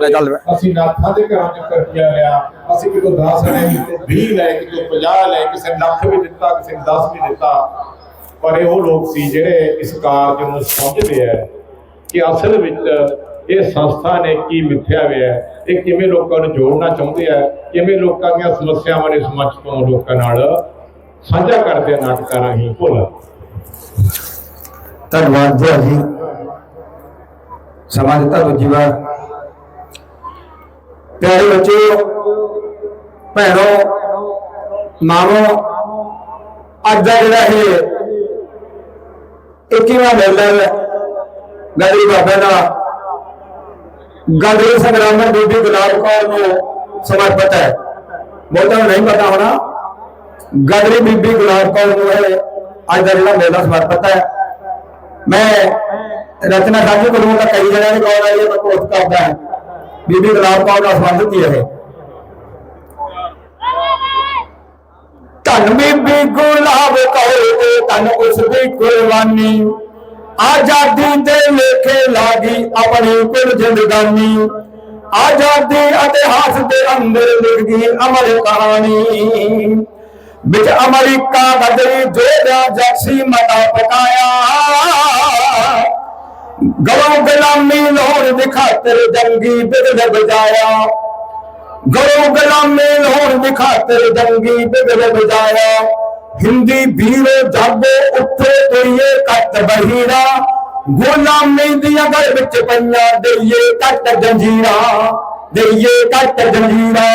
ਲੈ ਚੱਲ ਵੇ। ਅਸੀਂ ਨਾਥਾਂ ਦੇ ਘਰਾਂ ਚ ਕਰਜ਼ਾ ਲਿਆ ਅਸੀਂ ਕਿਤੋਂ 10 ਲੈ ਕਿਤੋਂ 20 ਲੈ ਕਿਤੋਂ 50 ਲੈ ਕਿਸੇ ਨੇ ਲੱਖ ਵੀ ਦਿੱਤਾ ਕਿਸੇ ਨੇ 10 ਵੀ ਦਿੱਤਾ। ਪਰ ਇਹ ਉਹ ਲੋਕ ਸੀ ਜਿਹੜੇ ਇਸ ਕਾਰਜ ਨੂੰ ਸਮਝਦੇ ਆ ਕਿ ਅਸਲ ਵਿੱਚ ਇਹ ਸੰਸਥਾ ਨੇ ਕੀ ਮਿੱਥਿਆ ਹੋਇਆ ਹੈ ਇਹ ਕਿਵੇਂ ਲੋਕਾਂ ਨੂੰ ਜੋੜਨਾ ਚਾਹੁੰਦੇ ਆ ਕਿਵੇਂ ਲੋਕਾਂ ਦੀਆਂ ਸਮੱਸਿਆਵਾਂ ਦੇ ਸਮਝ ਤੋਂ ਲੋਕਾਂ ਨਾਲ ਸਾਂਝਾ ਕਰਦੇ ਆ ਨਾਟਕਾਂ ਰਾਹੀਂ। ਭੁੱਲ। ਧੰਨਵਾਦ ਜੀ ਜੀ। ਸਮਾਂ ਦਿੱਤਾ ਦੂਜੀ ਵਾਰ। ਪਿਆਰੇ ਬੱਚਿਓ, ਭੈਣੋ ਮਾਵੋ ਅੱਜ ਦਾ ਜਿਹੜਾ ਇਹ 21ਵਾਂ ਮੈਡਲ ਗਾਦਰੀ ਬਾਬਾ ਦਾ ਗਦਰੀ ਸੰਗਰਾਮਨ ਬੀਬੀ ਗੁਲਾਬ ਕੌਰ ਨੂੰ ਸਮਰਪਿਤ ਹੈ। ਬਹੁਤਾਂ ਨੂੰ ਨਹੀਂ ਪਤਾ ਹੋਣਾ ਗਦਰੀ ਬੀਬੀ ਗੁਲਾਬ ਕੌਰ ਨੂੰ ਇਹ ਅੱਜ ਦਾ ਜਿਹੜਾ ਮੈਡਲ ਸਮਰਪਿਤ ਹੈ। ਮੈਂ ਰਚਨਾ ਸਾਜੀ ਕੋਲੋਂ ਤਾਂ ਕਈ ਜਣਿਆਂ ਨੇ ਕੌਣ ਆਈ ਹੈ, ਮੈਂ ਕੋਸ਼ਿਸ਼ ਕਰਦਾ ਹਾਂ। ਬੀਬੀ ਗੁਲਾਬ ਕੌਰ ਨਾਲ ਸੰਬੰਧਿਤ ਹੀ ਇਹ? ਬੀਬੀ ਗੁਲਾਬ ਕੌਰ ਤੇ ਧੰਨ ਉਸ ਦੀ ਕੁਰਬਾਨੀ। ਆਜ਼ਾਦੀ ਦੇ ਲੇਖੇ ਲਾਗੀ ਆਪਣੀ ਕੁਲ ਜ਼ਿੰਦਗਾਨੀ। ਆਜ਼ਾਦੀ ਇਤਿਹਾਸ ਦੇ ਅੰਦਰ ਲਿਖ ਗਈ ਅਮਰ ਕਹਾਣੀ। ਵਿੱਚ ਅਮਰੀਕਾ ਬਦਲੀ ਜੋੜਾ ਜੱਸੀ ਮਤਾ ਪਕਾਇਆ। ਗਲੋਂ ਗੁਲਾਮੀ ਲਾਹੌਰ ਦੀ ਖਾਤਰ ਜੰਗੀ ਬਿਗੜ ਬਜਾਇਆ ਗਲੋਂ ਗੁਲਾਮੀ ਲਾਹੌਰ ਦੀ ਖਾਤਰ ਜੰਗੀ ਬਿਗੜ ਬਜਾਇਆ ਹਿੰਦੀ ਵੀਰੋ ਜਾਗੋ ਉੱਠੋ ਤੋਈਏ ਕੱਟ ਬਹੀਰਾ। ਗੁਲਾਮੀ ਦੀਆਂ ਗਲ ਵਿੱਚ ਪਈਆਂ ਦੇਈਏ ਕੱਟ ਜੰਜੀਰਾ। ਦੇਈਏ ਕੱਟ ਜੰਜੀਰਾ।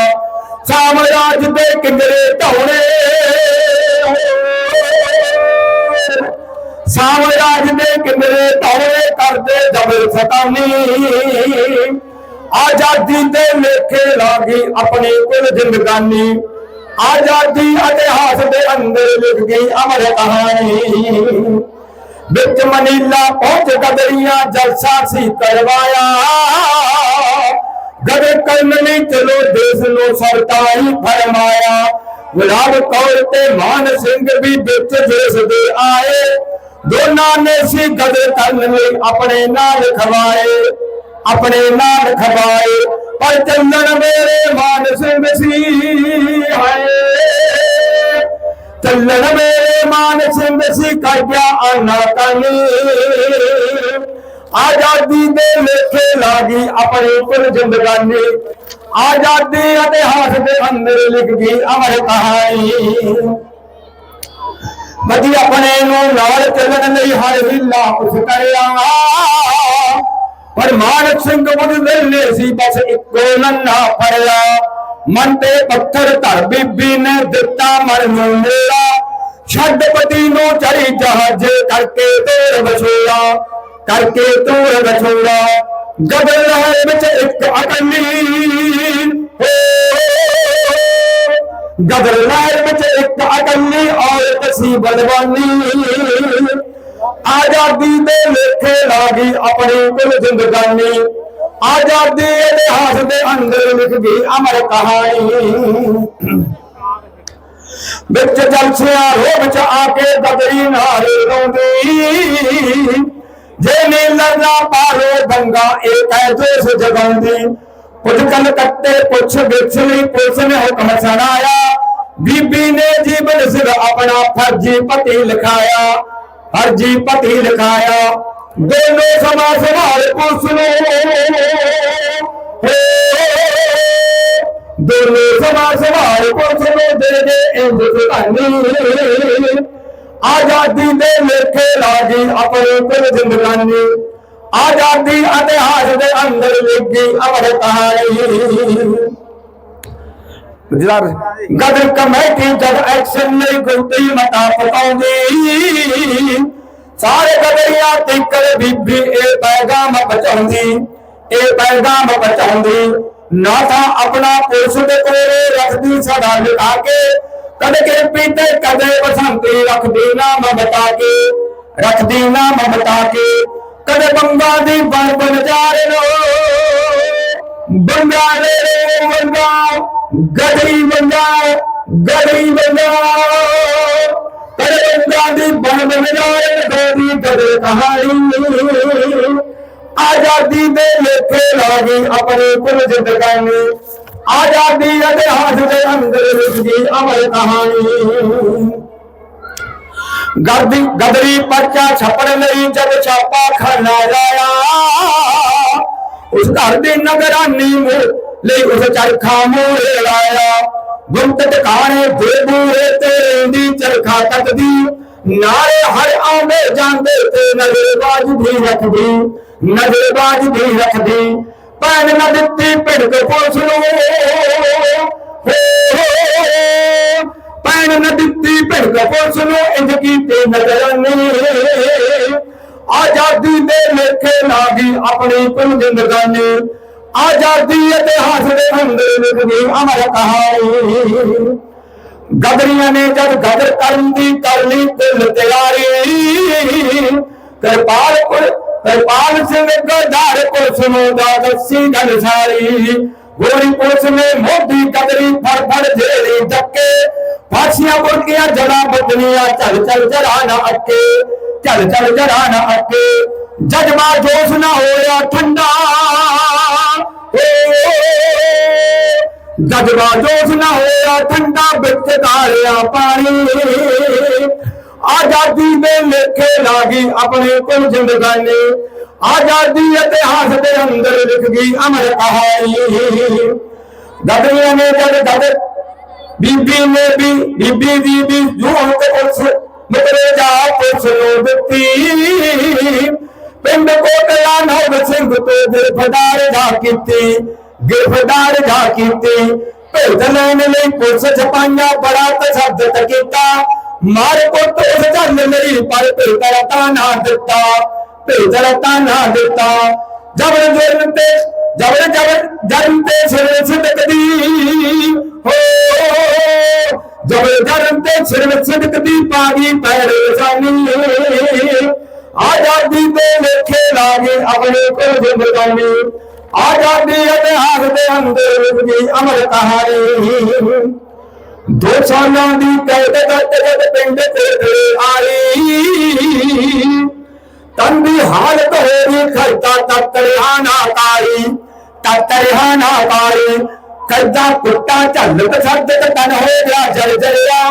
ਸਾਮਰਾਜ ਦੇ ਕਿੰਗਰੇ ਢਾਉਣੇ ਸਾਮਰਾਜ ਦੇ ਕਿੰਗਰੇ ਢਾਉਣੇ ਕਰਦੇ ਜ਼ਬਰ ਸਤਾਨੀ। ਆਜ਼ਾਦੀ ਦੇ ਲੇਖੇ ਲਾਗੀ ਆਪਣੀ ਕੁਲ ਜ਼ਿੰਦਗਾਨੀ। ਆਜ਼ਾਦੀ ਇਤਿਹਾਸ ਦੇ ਅੰਦਰ ਲਿਖ ਗਈ ਅਮਰ ਕਹਾਣੀ। ਵਿੱਚ ਮਨੀਲਾ ਪਹੁੰਚ ਗਦਰੀਆਂ ਜਲਸਾ ਸੀ ਕਰਵਾਇਆ। ਗਦੇ ਕਰਨਨੀ ਚਲੋ ਦੇਸ਼ ਨੂੰ ਸਰਤਾਈ ਫਰਮਾਇਆ। ਗੁਲਾਬ ਕੌਰ ਤੇ ਮਾਨ ਸਿੰਘ ਵੀ ਵਿੱਚ ਦੇਸ਼ ਦੇ ਆਏ। ਦੋਨਾਂ ਨੇ ਸੀ ਗਦੇ ਕਰਨ ਲਈ ਆਪਣੇ ਨਾਲ ਖਵਾਏ, ਆਪਣੇ ਨਾਲ ਖਵਾਏ। ਪਰ ਚੱਲਣ ਮੇਰੇ ਮਾਨ ਸਿੰਘ ਸੀ, ਹਾਏ। ਚੱਲਣ ਮੇਰੇ ਮਾਨ ਸਿੰਘ ਸੀ ਕਾਜਾ ਆਨਾ ਕਨੀ ਆਜ਼ਾਦੀ ਦੇ ਲੇਖੇ ਲਾਗੀ ਆਪਣੀ ਕੁਲ ਜ਼ਿੰਦਗਾਨੀ। ਆਜ਼ਾਦੀ ਇਤਿਹਾਸ ਦੇ ਅੰਦਰ ਲਿਖ ਗਈ ਅਮਰ ਕਹਾਣੀ। ਮਦੀ ਆਪਣੇ ਨੂੰ ਨਾਲ ਚੱਲਣ ਲਈ ਹਰ ਹਿੱਲਾ ਉਸ ਕਰਿਆ। ਪਰ ਮਾਨਕ ਸਿੰਘ ਬੁੱਧ ਵੇਲੇ ਸੀ, ਬਸ ਇੱਕੋ ਨੰਨਾ ਫੜਿਆ। ਮਨ ਤੇ ਪੱਥਰ ਧਰ ਬੀਬੀ ਨੇ ਦਿੱਤਾ ਮਨ ਨੂੰ ਮੇਰਾ ਛੱਡ ਪਤੀ ਨੂੰ ਚੜੀ ਜਹਾਜ਼ ਕਰਕੇ ਤੋਰ ਵਿਛੋੜਾ, ਕਰਕੇ ਤੂਰ ਵਿਛੋੜਾ। ਗਦਰ ਲਹਿਰ ਵਿੱਚ ਇੱਕ ਅਕਲੀ ਗਦਰ ਲਹਿਰ ਵਿੱਚ ਇੱਕ ਅਕਲੀ ਔਰਤ ਸੀ ਬਲਵਾਨੀ ਆਜ਼ਾਦੀ ਦੇ ਲੇਖੇ ਲਾਗੀ ਆਪਣੀ ਕੁਲ ਜ਼ਿੰਦਗਾਨੀ ਆਜ਼ਾਦੀ ਇਤਿਹਾਸ ਦੇ ਅੰਦਰ ਲਿਖ ਗਈ ਅਮਰ ਕਹਾਣੀ ਵਿੱਚ ਜਲਸਿਆ ਰੋਹ ਵਿੱਚ ਆ ਕੇ ਬਦਰੀ ਨਾਰੇ ਰੋਂਦੀ ਜੇ ਨੀ ਲਰਨਾ ਪਾਰੇ ਬੰਗਾ ਇਹ ਕਹਿ ਜੋਸ਼ ਜਗਾਉਂਦੀ ਕੁਝ ਕਲ ਕੱਟੇ ਪੁੱਛ ਵਿੱਚ ਲਈ ਪੁਲਿਸ ਨੇ ਹੁਕਮ ਸੁਣਾਇਆ। ਬੀਬੀ ਨੇ ਜੀਵਨ ਸਿਰ ਆਪਣਾ ਫਰਜ਼ੀ ਪਤੀ ਲਿਖਾਇਆ, ਫਰਜ਼ੀ ਪਤੀ ਲਿਖਾਇਆ। ਦੋਨੋਂ ਸਮਾ ਸੰਭਾਲ ਪੁਲਿਸ ਨੂੰ। ਦੋਨੋਂ ਸਮਾ ਸੰਭਾਲ ਪੁਲਿਸ ਨੂੰ ਦੇ ਦੇ ਇੰਦ ਸੁਧਾਨੀ ਆਜ਼ਾਦੀ ਦੇ ਲੇਖੇ ਲਾਗੀ ਆਪਣੇ ਕੁਲ ਜ਼ਿੰਦਗਾਨੀ ਆਜ਼ਾਦੀ ਇਤਿਹਾਸ ਦੇ ਅੰਦਰ ਲਿਖੀ ਅਮਰ ਕਹਾਣੀ ਜਦਾਰ ਗਦਰ ਕਮੇਟੀ ਜਦ ਐਕਸ਼ਨ ਲਈ ਗੁੰਤੀ ਮਤਾ ਪਕਾਉਂਦੀ ਸਾਰੇ ਗਦਰੀਆਂ ਤਿੱਕਰ ਬੀਬੀ ਇਹ ਪੈਗਾਮ ਪਹੁੰਚਾਉਂਦੀ ਇਹ ਪੈਗਾਮ ਪਹੁੰਚਾਉਂਦੀ ਨਾ ਤਾਂ ਆਪਣਾ ਪੁਲਿਸ ਦੇ ਕੋਲੇ ਰੱਖਦੀ ਸਦਾ ਲੁਕਾ ਕੇ ਕਦੇ ਕੇ ਪੀਤੇ ਕਦੇ ਬਸੰਤੀ ਰੱਖਦੀ ਨਾਮ ਬਤਾ ਕੇ ਰੱਖਦੀ ਨਾਮ ਬਤਾ ਕੇ ਕਦੇ ਬੰਗਾ ਦੀ ਬਣ ਬਣ ਜਾ ਬੰਗਾ ਰੇ ਬੰਗਾ ਗਦਰੀ ਬੰਗਾ ਗਦਰੀ ਬੰਗਾ ਕਦੇ ਬੰਗਾ ਦੀ ਬਣ ਬਣ ਜਾ ਰੇ ਕਦੇ ਕਹਾਣੀ। ਆਜ਼ਾਦੀ ਦੇ ਲੇਖੇ ਲਾਗੀ ਆਪਣੇ ਕੁਲ ਜ਼ਿੰਦਗਾਨੀ ਆਜ਼ਾਦੀ ਦੇ ਹੱਥ ਦੇ ਅੰਦਰ ਲਿਖੀ ਅਮਰ ਕਹਾਣੀ। ਗਰਦੀ ਗਦਰੀ ਪਰਚਾ ਛਪੜ ਲਈ ਜਦ ਛਾਪਾ ਖਾਨਾ ਲਾਇਆ। ਉਸ ਘਰ ਦੀ ਨਗਰਾਨੀ ਮੇ ਲਈ ਉਸ ਚਰਖਾ ਮੋਰੇ ਲਾਇਆ। ਗੁੰਤ ਟਿਕਾਣੇ ਦੇ ਬੂਰੇ ਤੇ ਦੀ ਚਰਖਾ ਤੱਕਦੀ। ਨਾਰੇ ਹਰ ਆਉਂਦੇ ਜਾਂਦੇ ਤੇ ਨਜ਼ਰਬਾਜ਼ ਵੀ ਰੱਖਦੀ, ਨਜ਼ਰਬਾਜ਼ ਵੀ ਰੱਖਦੀ। ਭੈਣ ਨਾ ਦਿੱਤੀ ਭਿੜਕ ਪੁਲਿਸ ਨੂੰ। ਹੋ ਹੋ ਭੈਣ ਨਾ ਦਿੱਤੀ ਭਿੜਕ ਪੁਲਿਸ ਨੂੰ, ਇੰਜ ਕੀਤੇ ਆਜ਼ਾਦੀ ਦੇ ਲੇਖੇ ਲਾਗੀ ਆਪਣੀ ਕੁਲ ਜ਼ਿੰਦਗਾਨੀ ਆਜ਼ਾਦੀ ਇਤਿਹਾਸ ਦੇ ਅੰਦਰ ਲਿਖਦੀ ਅਮਰ ਕਹਾਣੀ। ਗਦਰੀਆਂ ਨੇ ਜਦ ਗਦਰ ਕਰਨ ਦੀ ਕਰ ਲਈ ਦਿਲ ਤਿਆਰੀ। ਕਿਰਪਾਲ ਕੁਲ, ਕਿਰਪਾਲ ਸਿੰਘ ਗਦਾਰ ਪੁਲਿਸ ਨੂੰ ਦਾ ਦੱਸੀ ਗੱਲ ਸਾਰੀ। ਗੋਰੀ ਪੁਲਿਸ ਨੇ ਮੋਢੀ ਗਦਰੀ ਫੜ ਫੜ ਜੇੜੀ ਫਾਸੀਆਂ ਬੁਰਕੀਆਂ ਜੜਾ ਬਦਨੀਆਂ ਚੱਲ ਚੱਲ ਜਰਾ ਨਾ ਅੱਕੇ ਚੱਲ ਚੱਲ ਜਰਾ ਨਾ ਅੱਕੇ ਜਜਮਾ ਜੋਸ਼ ਨਾ ਹੋਇਆ ਠੰਡਾ ਓ ਜਜਬਾ ਜੋਸ਼ ਨਾ ਹੋਇਆ ਠੰਡਾ ਵਿੱਚ ਧਾਰਿਆ ਪਾਣੀ ਆਜ਼ਾਦੀ ਦੇ ਲੇਖੇ ਲਾਗੀ ਆਪਣੇ ਕੁਲ ਜ਼ਿੰਦਗਾਨੀ ਆਜ਼ਾਦੀ ਇਤਿਹਾਸ ਦੇ ਅੰਦਰ ਲਿਖ ਗਈ ਅਮਰ ਕਹਾਣੀ ਗਦਰੀਆਂ ਨੇ ਜਦ ਗਦ ਬੀਬੀ ਨੇ ਵੀ, ਬੀਬੀ ਦੀ ਵੀ ਜੂਨ ਤੇ ਉਸ ਮਿੱਤਰੇ ਜਾ ਪੁੱਛ ਨੂੰ ਦਿੱਤੀ। ਪਿੰਡ ਕੋਟਲਾ ਨੌਬ ਸਿੰਘ ਤੋਂ ਗਿਰਫਤਾਰ ਜਾ ਕੀਤੀ, ਗਿਰਫਤਾਰ ਜਾ ਕੀਤੀ। ਭੇਦ ਲੈਣ ਲਈ ਪੁਲਿਸ ਛਪਾਈਆਂ ਬੜਾ ਤਸ਼ੱਦਦ ਕੀਤਾ। ਮਾਰ ਕੁੱਟ ਉਸ ਜਨ ਲਈ ਪਰ ਭੇਦ ਰਤਾ ਨਾ ਦਿੱਤਾ ਭੇਦ ਰਤਾ ਨਾ ਦਿੱਤਾ। ਜਬਰ ਜੁਰਮ ਤੇ ਜਬਰ ਜਬਰ ਜਨਮ ਤੇ ਸਿਰ ਸਿੱਧਕਦੀ ਹੋ, ਜਬਰ ਜਨਮ ਤੇ ਸਿਰ ਸਿੱਧਕਦੀ ਪਾਗੀ ਪੈਰੇਸ਼ਾਨੀ ਆਜ਼ਾਦੀ ਦੇ ਲੇਖੇ ਲਾਗੇ ਆਪਣੇ ਕੋਲ ਜ਼ਿੰਦਗਾਨੀ ਆਜ਼ਾਦੀ ਇਤਿਹਾਸ ਦੇ ਅੰਦਰ ਲਿਖਦੀ ਅਮਰ ਕਹਾਣੀ। ਦੋ ਸਾਲਾਂ ਦੀ ਕੈਦ ਕੱਟ ਜਦ ਪਿੰਡ ਤੇ ਆਈ। ਤਨ ਦੀ ਹਾਲਤ ਹੋਈ ਖਰਤਾ ਤਤਰਿਆ ਨਾ ਕਾਈ ਤਤਰਿਆ ਨਾ ਕਾਈ ਕਰਦਾ ਕੁੱਟਾ ਝੱਲਤ ਛੱਡਤ ਤਨ ਹੋ ਗਿਆ ਜਲ ਜਲਿਆ।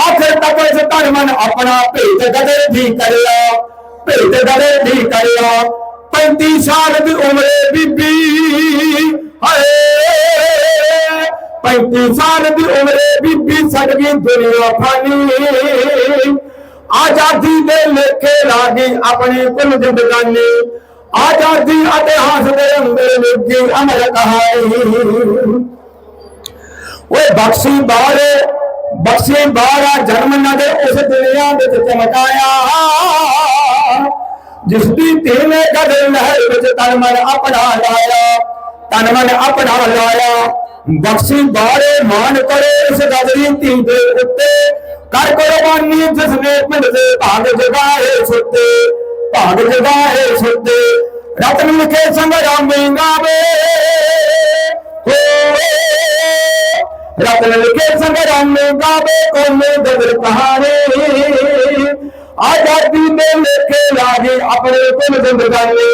ਆਖਰ ਤੱਕ ਇਸ ਤਨ ਆਪਣਾ ਭੇਦ ਗਦੇ ਵੀ ਕਰਿਆ। ਭੇਦ ਗਦੇ ਵੀ ਕਰਿਆ। 35 ਸਾਲ ਦੀ ਉਮਰੇ ਬੀਬੀ, ਹਾਏ। 35 ਸਾਲ ਦੀ ਉਮਰੇ ਬੀਬੀ ਛੱਡ ਗਈ ਦੁਨੀਆ ਫਾਨੀ। ਆਜ਼ਾਦੀ ਦੇ ਲੇਖੇ ਲਾਗੀ ਆਪਣੀ ਕੁਲ ਜ਼ਿੰਦਗਾਨੀ ਆਜ਼ਾਦੀ ਇਤਿਹਾਸ ਦੇ ਅੰਦਰ ਲਿਖੀ ਅਮਰ ਕਹਾਣੀ ਓਏ ਬਖਸ਼ੀ ਬਾਰੇ ਬਖਸ਼ੀ ਬਾਰਾ ਜਨਮ ਨਾ ਦੇ ਉਸ ਦੁਨੀਆ ਵਿੱਚ ਚਮਕਾਇਆ। ਜਿਸ ਦੀ ਤੇਨੇ ਕਦੇ ਲਹਿਰ ਵਿੱਚ ਤਨ ਮਨ ਆਪਣਾ ਲਾਇਆ, ਤਨ ਮਨ ਆਪਣਾ ਲਾਇਆ। ਬਖਸ਼ੀ ਬਾਰੇ ਮਾਨ ਕਰੇ ਇਸ ਗਦਰੀ ਧੀ ਦੇ ਉੱਤੇ। ਕਰ ਕੁਰਬਾਨੀ ਜਿਸ ਨੇ ਪਿੰਡ ਦੇ ਭਾਗ ਜਗਾਏ ਸੁੱਤੇ। ਭਾਗ ਜਗਾਏ ਸੁੱਤੇ। ਰਤਨ ਲਿਖੇ ਸੰਗਰਾਮੀ ਗਾਵੇ ਹੋ ਰਤਨ ਲਿਖੇ ਸੰਗਰਾਮੀ ਗਾਵੇ ਕੋਨੇ ਗਦਰ ਕਹਾਣੀ। ਆਜ਼ਾਦੀ ਦੇ ਲੇਖੇ ਲਾਗੇ ਆਪਣੇ ਕੁਲ ਜ਼ਿੰਦਗਾਨੀ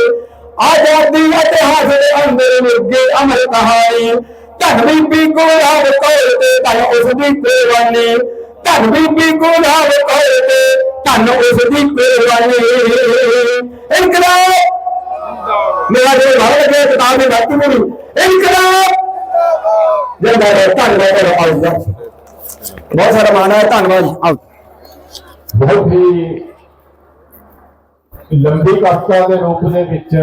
ਆਜ਼ਾਦੀ ਇਤਿਹਾਸ ਦੇ ਅੰਦਰ ਮਿਰਗੇ ਅਮਰ ਕਹਾਣੀ ਧਨ ਬੀਬੀ ਗੁਲਾਬ ਕੋਲ ਤੇ ਧਨ ਉਸ ਦੀ ਕੁਰਬਾਨੀ। ਧਨ ਬੀਬੀ ਗੁਲਾਬ ਕੋਲ ਤੇ ਧਨ ਉਸ ਦੀ ਕੁਰਬਾਨੀ ਇਨਕਲਾਬ। ਮੇਰਾ ਜੋ ਭਾਰਤ ਦੇ ਕਿਤਾਬ ਦੇ ਬਾਕੀ ਨੂੰ ਇਨਕਲਾਬ। ਜਿੰਦਾ ਹੈ ਧੰਨਵਾਦ ਹੈ ਆਉਂ ਬਹੁਤ ਸਾਰਾ ਮਾਣ ਹੈ, ਧੰਨਵਾਦ ਜੀ। ਆਓ। ਬਹੁਤ ਹੀ ਲੰਬੀ ਕਥਾ ਦੇ ਰੂਪ ਦੇ ਵਿੱਚ